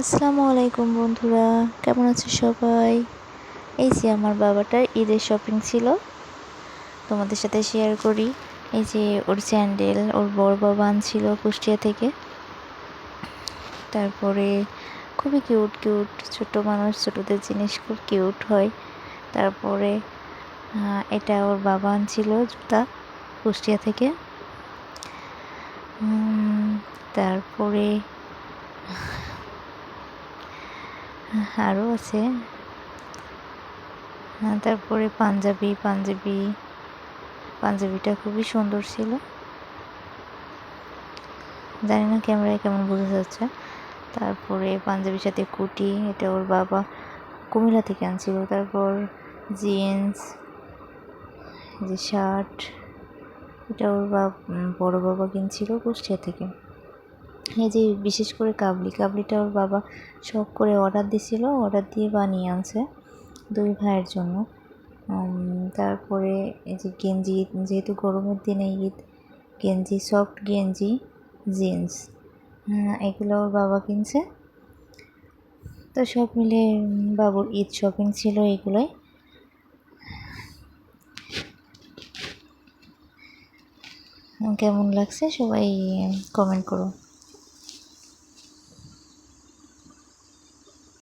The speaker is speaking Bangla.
আসসালামু আলাইকুম বন্ধুরা, কেমন আছো সবাই? এই যে আমার বাবাটার ঈদের শপিং ছিল, তোমাদের সাথে শেয়ার করি। এই যে ওর স্যান্ডেল ওর বড় বাবা আনছিল কুষ্টিয়া থেকে। তারপরে খুবই কিউট কিউট ছোট মানুষ, ছোটদের জিনিস খুব কিউট হয়। তারপরে এটা ওর বাবা আনছিল জুতা কুষ্টিয়া থেকে। তারপরে আরও আছে। তারপরে পাঞ্জাবি পাঞ্জাবি, পাঞ্জাবিটা খুবই সুন্দর ছিল। জানি না ক্যামেরায় কেমন বোঝা যাচ্ছে। তারপরে পাঞ্জাবির সাথে কুটি এটা ওর বাবা কুমিল্লা থেকে আনছিল। তারপর জিন্স যে শার্ট, এটা ওর বাবা বড় বাবা কিনছিল কুষ্টিয়া থেকে। এই যে বিশেষ করে কাবলি, কাবলিটা ওর বাবা শখ করে অর্ডার দিছিল অর্ডার দিয়ে বানিয়ে আনছে দুই ভাইয়ের জন্য। তারপরে এই যে গেঞ্জি, যেহেতু গরমের দিনে ঈদ, গেঞ্জি সফট গেঞ্জি জিন্স হ্যাঁ এগুলো ওর বাবা কিনছে। তো সব মিলে বাবুর ঈদ শপিং ছিল এগুলোই। কেমন লাগছে সবাই কমেন্ট করো।